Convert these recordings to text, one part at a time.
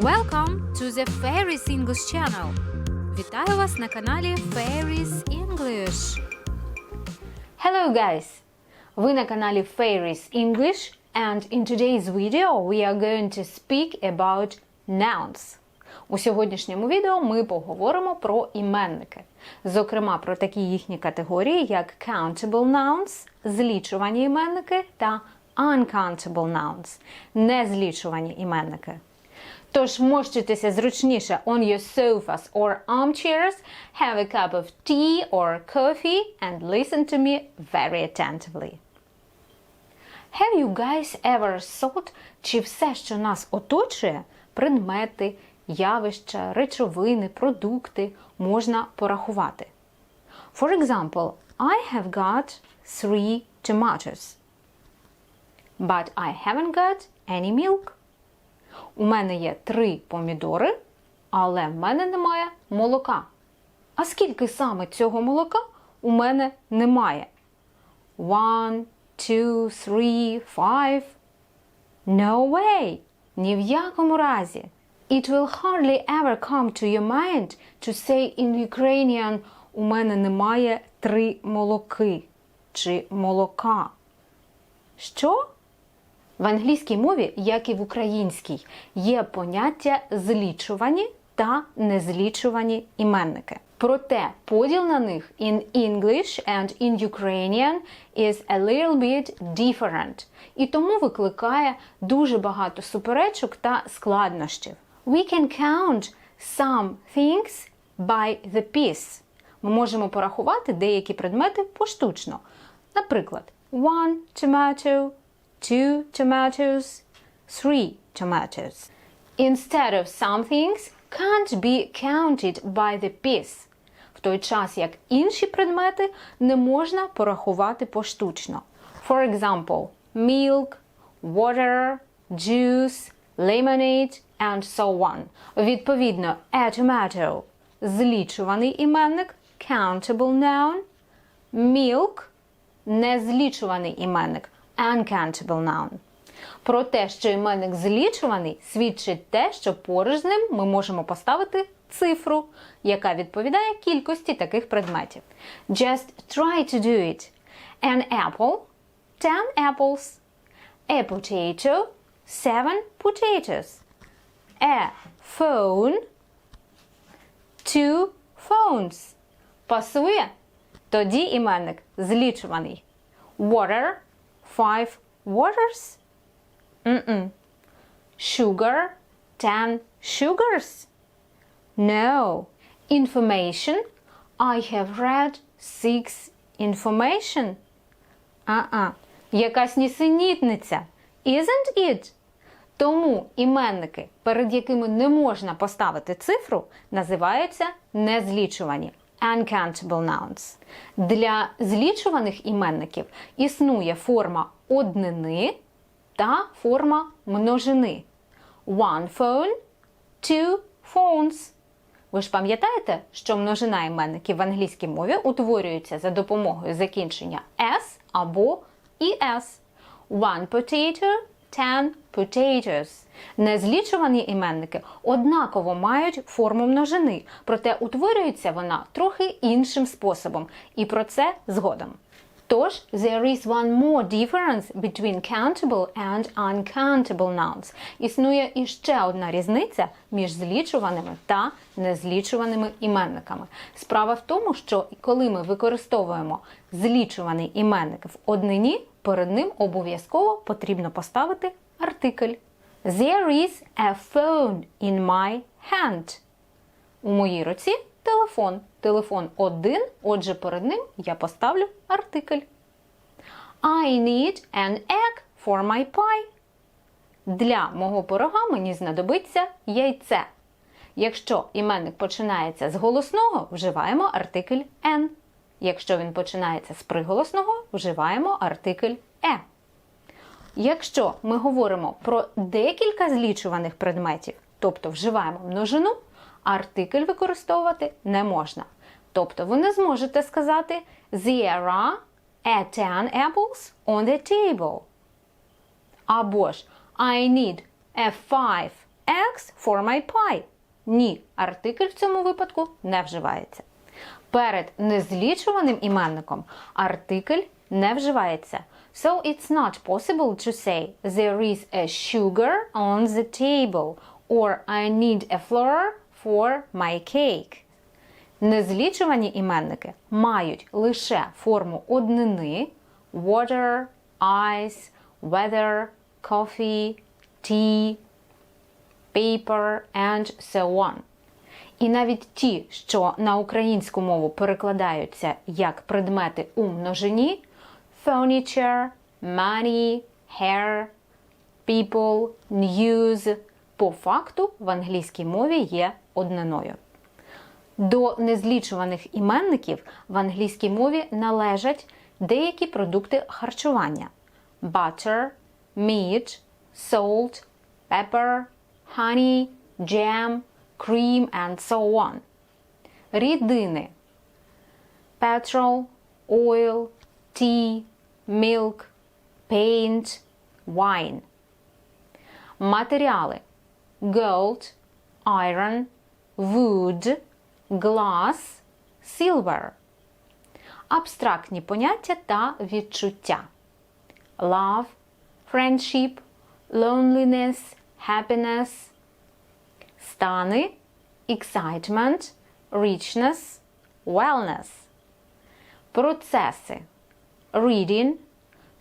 Welcome to the Fairies English Channel. Вітаю вас на каналі Fairies English. Hello guys! Ви на каналі Fairies English and in today's video we are going to speak about nouns. У сьогоднішньому відео ми поговоримо про іменники. Зокрема, про такі їхні категорії, як countable nouns, злічувані іменники та uncountable nouns, незлічувані іменники. Тож мощуйтеся зручніше on your sofas or armchairs, have a cup of tea or coffee and listen to me very attentively. Have you guys ever thought, чи все, що нас оточує, предмети, явища, речовини, продукти можна порахувати? For example, I have got three tomatoes. But I haven't got any milk. У мене є три помідори, але в мене немає молока. А скільки саме цього молока у мене немає? One, two, three, five. No way! Ні в якому разі. It will hardly ever come to your mind to say in Ukrainian у мене немає три молоки чи молока. Що? В англійській мові, як і в українській, є поняття злічувані та незлічувані іменники. Проте поділ на них in English and in Ukrainian is a little bit different. І тому викликає дуже багато суперечок та складнощів. We can count some things by the piece. Ми можемо порахувати деякі предмети поштучно. Наприклад, one tomato, two tomatoes, three tomatoes. Instead of some things can't be counted by the piece. В той час як інші предмети не можна порахувати поштучно. For example, milk, water, juice, lemonade and so on. Відповідно, a tomato – злічуваний іменник, countable noun, milk – незлічуваний іменник, uncountable noun. Про те, що іменник злічуваний, свідчить те, що поруч з ним ми можемо поставити цифру, яка відповідає кількості таких предметів. Just try to do it. An apple – 10 apples. A potato – 7 potatoes. A phone – 2 phones. Пасує? Тоді іменник злічуваний. Water – 5 waters. Mm-mm. Sugar, 10 sugars. No. Information, I have read six information. А-а. Якась нісенітниця. Isn't it? Тому іменники, перед якими не можна поставити цифру, називаються незлічувані. Uncountable nouns. Для злічуваних іменників існує форма однини та форма множини. One phone, two phones. Ви ж пам'ятаєте, що множина іменників в англійській мові утворюється за допомогою закінчення s або es. One potato, ten potatoes. Незлічувані іменники однаково мають форму множини, проте утворюється вона трохи іншим способом. І про це згодом. Тож, there is one more difference between countable and uncountable nouns. Існує іще одна різниця між злічуваними та незлічуваними іменниками. Справа в тому, що коли ми використовуємо злічуваний іменник в однині, перед ним обов'язково потрібно поставити артикль. There is a phone in my hand. У моїй руці телефон. Телефон один, отже, перед ним я поставлю артикль. I need an egg for my pie. Для мого пирога мені знадобиться яйце. Якщо іменник починається з голосного, вживаємо артикль N. Якщо він починається з приголосного, вживаємо артикль E. Якщо ми говоримо про декілька злічуваних предметів, тобто вживаємо множину, артикль використовувати не можна. Тобто ви не зможете сказати There are a 10 apples on the table. Або ж I need a 5 eggs for my pie. Ні, артикль в цьому випадку не вживається. Перед незлічуваним іменником артикль не вживається. So it's not possible to say there is a sugar on the table or I need a flour for my cake. Незлічувані іменники мають лише форму однини water, ice, weather, coffee, tea, paper and so on. І навіть ті, що на українську мову перекладаються як предмети у множині furniture, money, hair, people, news, по факту в англійській мові є одниною. До незлічуваних іменників в англійській мові належать деякі продукти харчування: butter, meat, salt, pepper, honey, jam, cream and so on. Рідини petrol, oil, tea, milk, paint, wine. Матеріали gold, iron, wood, glass, silver. Абстрактні поняття та відчуття. Love, friendship, loneliness, happiness. Стани, excitement, richness, wellness. Процеси reading,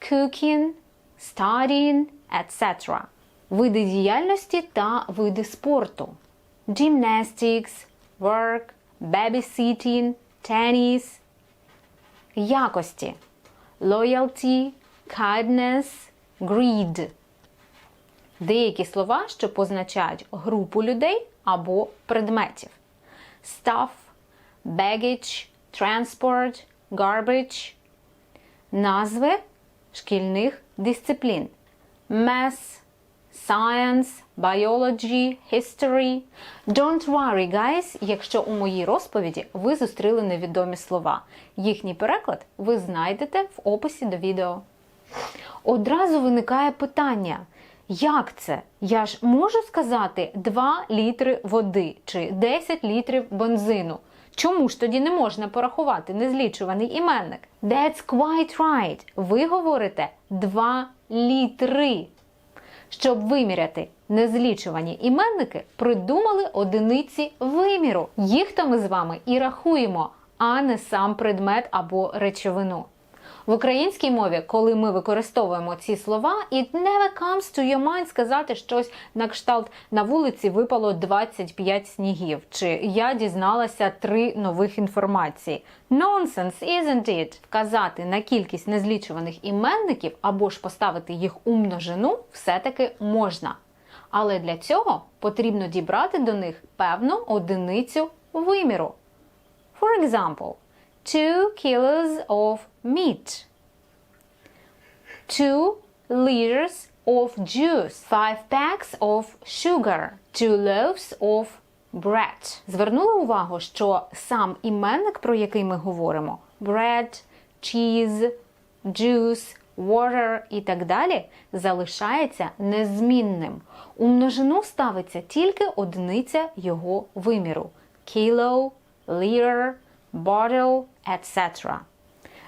cooking, studying, etc. Види діяльності та види спорту. Gymnastics, work, babysitting, tennis. Якості. Loyalty, kindness, greed. Деякі слова, що позначають групу людей або предметів. Stuff, baggage, transport, garbage. Назви шкільних дисциплін. Math, Science, Biology, History. Don't worry, guys, якщо у моїй розповіді ви зустріли невідомі слова. Їхній переклад ви знайдете в описі до відео. Одразу виникає питання. Як це? Я ж можу сказати 2 літри води чи 10 літрів бензину. Чому ж тоді не можна порахувати незлічуваний іменник? That's quite right. Ви говорите 2 літри. Щоб виміряти незлічувані іменники, придумали одиниці виміру. Їх то ми з вами і рахуємо, а не сам предмет або речовину. В українській мові, коли ми використовуємо ці слова, it never comes to your mind сказати щось на кшталт на вулиці випало 25 снігів, чи я дізналася три нових інформації. Nonsense, isn't it? Вказати на кількість незлічуваних іменників або ж поставити їх у множину все-таки можна. Але для цього потрібно дібрати до них певну одиницю виміру. For example, 2 kilos of meat, 2 liters of juice, 5 packs of sugar, 2 loaves of bread. Звернули увагу, що сам іменник, про який ми говоримо, bread, cheese, juice, water і так далі, залишається незмінним. У множину ставиться тільки одиниця його виміру kilo, liter, bottle, etc.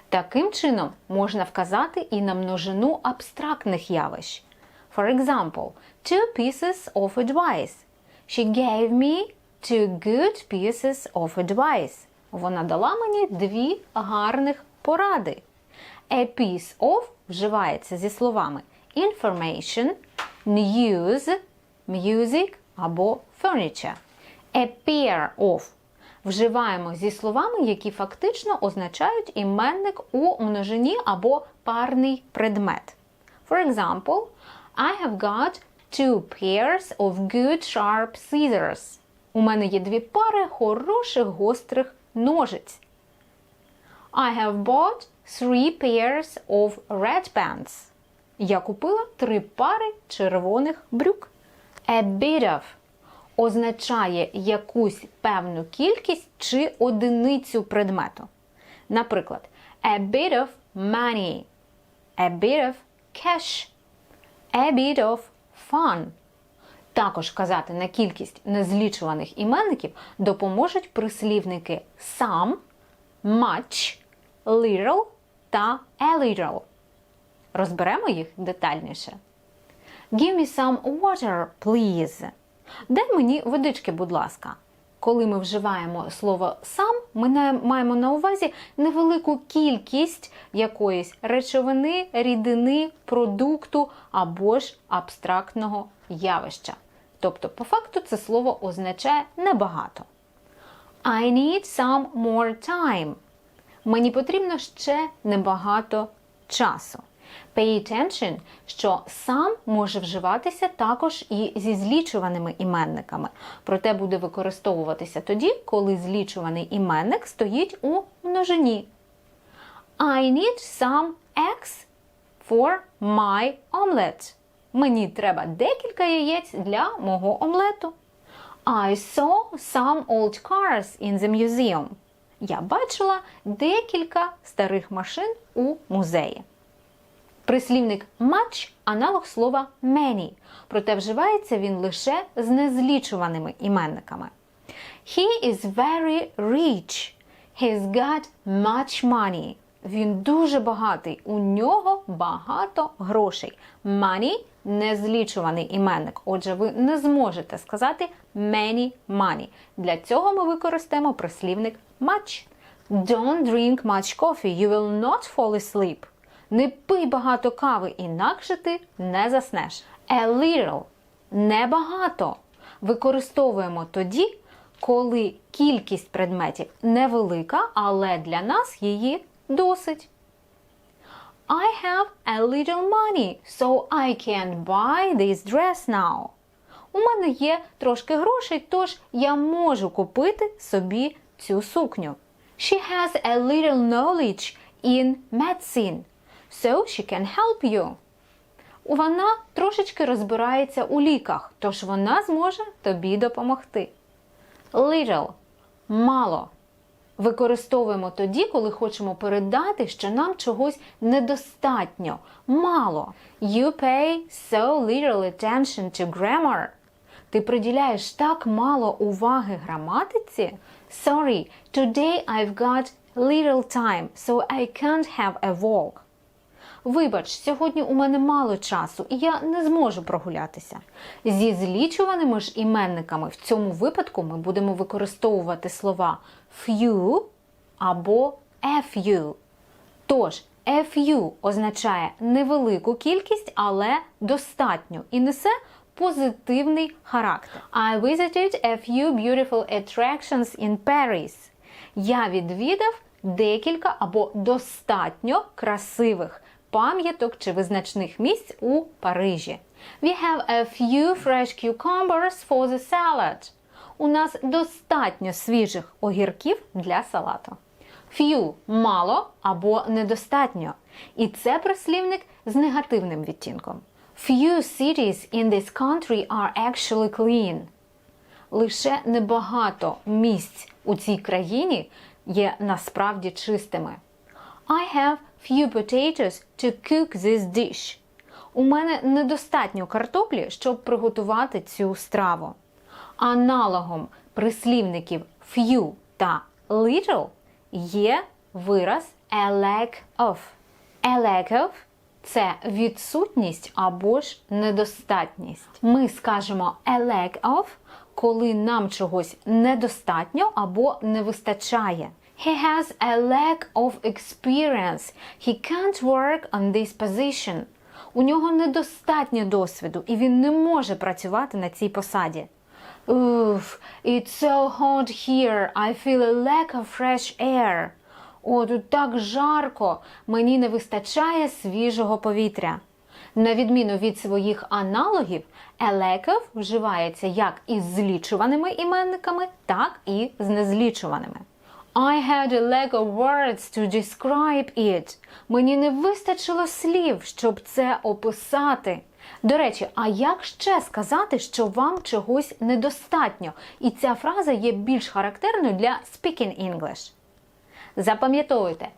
Таким чином можна вказати і на множину абстрактних явищ. For example, two pieces of advice. She gave me two good pieces of advice. Вона дала мені дві гарних поради. A piece of вживається зі словами information, news, music або furniture. A pair of вживаємо зі словами, які фактично означають іменник у множині або парний предмет. For example, I have got two pairs of good sharp scissors. У мене є дві пари хороших гострих ножиць. I have bought three pairs of red pants. Я купила три пари червоних брюк. A bit of означає якусь певну кількість чи одиницю предмету. Наприклад, a bit of money, a bit of cash, a bit of fun. Також казати на кількість незлічуваних іменників допоможуть прислівники some, much, little та a little. Розберемо їх детальніше. Give me some water, please. Дай мені водички, будь ласка. Коли ми вживаємо слово сам, ми маємо на увазі невелику кількість якоїсь речовини, рідини, продукту або ж абстрактного явища. Тобто, по факту, це слово означає небагато. I need some more time. Мені потрібно ще небагато часу. Pay attention, що сам може вживатися також і зі злічуваними іменниками, проте буде використовуватися тоді, коли злічуваний іменник стоїть у множині. I need some eggs for my omelette. Мені треба декілька яєць для мого омлету. I saw some old cars in the museum. Я бачила декілька старих машин у музеї. Прислівник much – аналог слова many, проте вживається він лише з незлічуваними іменниками. He is very rich. He's got much money. Він дуже багатий. У нього багато грошей. Money – незлічуваний іменник. Отже, ви не зможете сказати many money. Для цього ми використаємо прислівник much. Don't drink much coffee, you will not fall asleep. Не пий багато кави, інакше ти не заснеш. A little – небагато. Використовуємо тоді, коли кількість предметів невелика, але для нас її досить. I have a little money, so I can't buy this dress now. У мене є трошки грошей, тож я можу купити собі цю сукню. She has a little knowledge in medicine, so she can help you. Вона трошечки розбирається у ліках, тож вона зможе тобі допомогти. Little – мало. Використовуємо тоді, коли хочемо передати, що нам чогось недостатньо, мало. You pay so little attention to grammar. Ти приділяєш так мало уваги граматиці? Sorry, today I've got little time, so I can't have a walk. Вибач, сьогодні у мене мало часу, і я не зможу прогулятися. Зі злічуваними ж іменниками в цьому випадку ми будемо використовувати слова few або few. Тож, few означає невелику кількість, але достатньо і несе позитивний характер. I visited a few beautiful attractions in Paris. Я відвідав декілька або достатньо красивих пам'яток чи визначних місць у Парижі. We have a few fresh cucumbers for the salad. У нас достатньо свіжих огірків для салату. Few – мало або недостатньо. І це прислівник з негативним відтінком. Few cities in this country are actually clean. Лише небагато місць у цій країні є насправді чистими. I have few potatoes to cook this dish. У мене недостатньо картоплі, щоб приготувати цю страву. Аналогом прислівників few та little є вираз a lack of. A lack of – це відсутність або ж недостатність. Ми скажемо a lack of, коли нам чогось недостатньо або не вистачає. He has a lack of experience. He can't work on this position. У нього недостатньо досвіду, і він не може працювати на цій посаді. Уф, it's so hot here. I feel a lack of fresh air. О, тут так жарко. Мені не вистачає свіжого повітря. На відміну від своїх аналогів, елеков вживається як із злічуваними іменниками, так і з незлічуваними. I had a lack of words to describe it. Мені не вистачило слів, щоб це описати. До речі, а як ще сказати, що вам чогось недостатньо? І ця фраза є більш характерною для speaking English. Запам'ятовуйте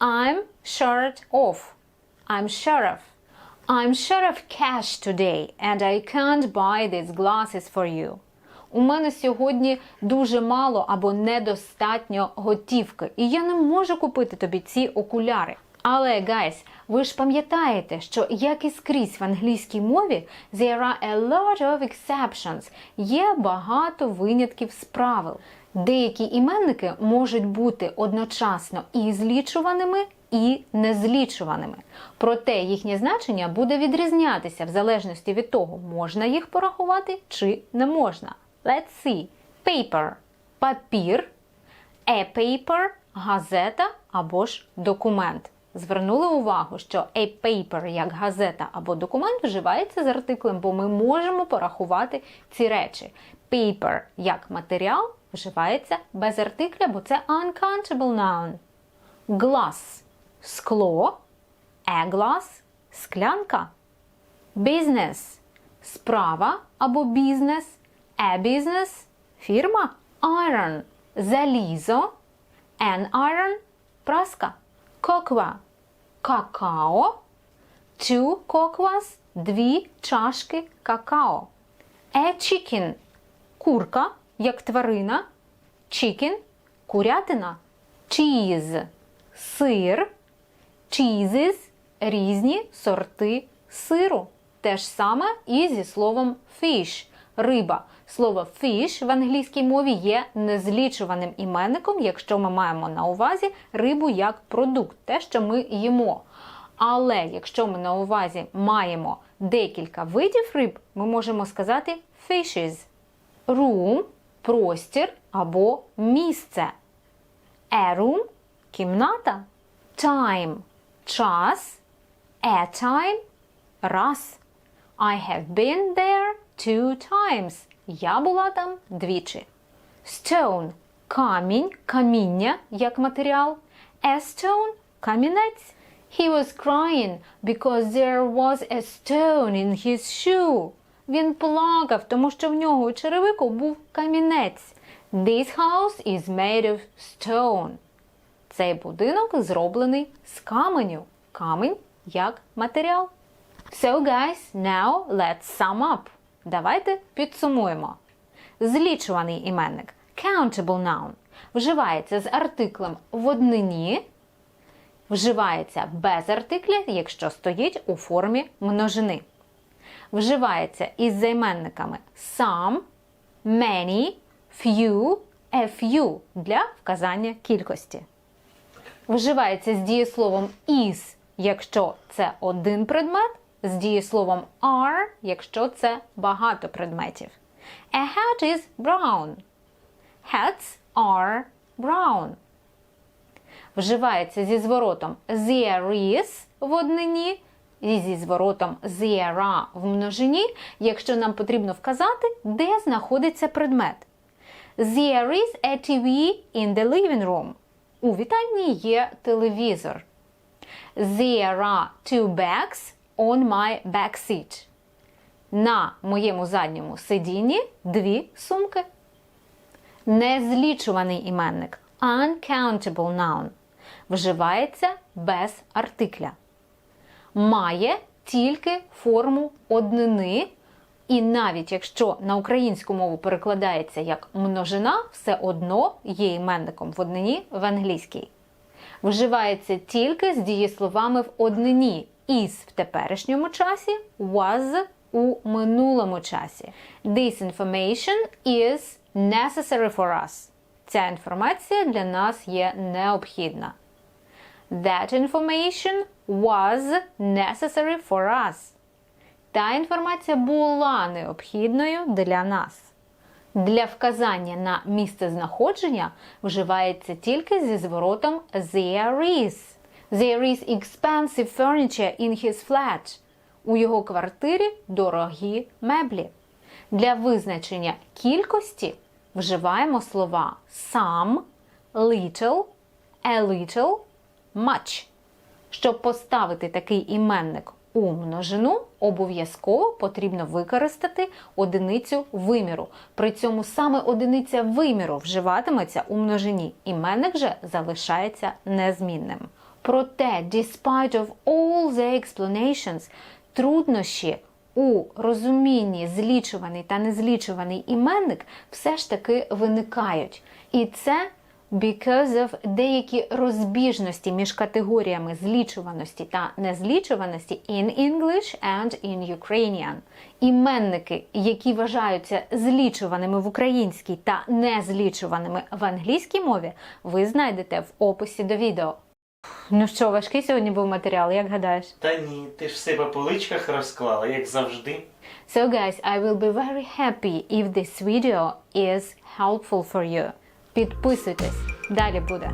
I'm short of. I'm sure of. I'm short of cash today and I can't buy these glasses for you. У мене сьогодні дуже мало або недостатньо готівки, і я не можу купити тобі ці окуляри. Але, гайс, ви ж пам'ятаєте, що як і скрізь в англійській мові, there are a lot of exceptions. Є багато винятків з правил. Деякі іменники можуть бути одночасно і злічуваними, і незлічуваними. Проте їхнє значення буде відрізнятися в залежності від того, можна їх порахувати чи не можна. Let's see. Paper – папір, a paper – газета або ж документ. Звернули увагу, що a paper як газета або документ вживається з артиклем, бо ми можемо порахувати ці речі. Paper як матеріал вживається без артикля, бо це uncountable noun. Glass – скло, a glass – склянка. Business – справа або бізнес, a business – фірма. Iron – залізо, an iron – праска. Cocoa – какао, two cocoas – дві чашки какао. A chicken – курка, як тварина, chicken – курятина. Cheese – сир, cheeses – різні сорти сиру. Те ж саме і зі словом fish – риба. Слово fish в англійській мові є незлічуваним іменником, якщо ми маємо на увазі рибу як продукт, те, що ми їмо. Але якщо ми на увазі маємо декілька видів риб, ми можемо сказати fishes. Room – простір або місце. A room – кімната. Time – час. A time – раз. I have been there two times. Я була там двічі. Stone – камінь, каміння як матеріал. A stone – камінець. He was crying because there was a stone in his shoe. Він плакав, тому що в нього у черевику був камінець. This house is made of stone. Цей будинок зроблений з каменю. Камінь як матеріал. So, guys, now let's sum up. Давайте підсумуємо. Злічуваний іменник countable noun вживається з артиклем в однині, вживається без артикля, якщо стоїть у формі множини. Вживається із займенниками some, many, few, a few для вказання кількості. Вживається з дієсловом is, якщо це один предмет, з дієсловом are, якщо це багато предметів. A hat is brown. Hats are brown. Вживається зі зворотом there is в однині і зі зворотом there are в множині, якщо нам потрібно вказати, де знаходиться предмет. There is a TV in the living room. У вітальні є телевізор. There are two bags on my back seat. На моєму задньому сидінні дві сумки. Незлічуваний іменник uncountable noun вживається без артикля. Має тільки форму однини, і навіть якщо на українську мову перекладається як множина, все одно є іменником в однині в англійській. Вживається тільки з дієсловами в однині is в теперішньому часі, was у минулому часі. This information is necessary for us. Ця інформація для нас є необхідна. That information was necessary for us. Та інформація була необхідною для нас. Для вказання на місце знаходження вживається тільки зі зворотом there is. There is expensive furniture in his flat. У його квартирі дорогі меблі. Для визначення кількості вживаємо слова some, little, a little, much. Щоб поставити такий іменник у множину, обов'язково потрібно використати одиницю виміру. При цьому саме одиниця виміру вживатиметься у множині. Іменник же залишається незмінним. Проте, despite of all the explanations, труднощі у розумінні злічуваний та незлічуваний іменник все ж таки виникають. І це because of деякі розбіжності між категоріями злічуваності та незлічуваності in English and in Ukrainian. Іменники, які вважаються злічуваними в українській та незлічуваними в англійській мові, ви знайдете в описі до відео. Ну що, важкий сьогодні був матеріал, як гадаєш? Та ні, ти ж все по поличках розклала, як завжди. So guys, I will be very happy if this video is helpful for you. Підписуйтесь, далі буде.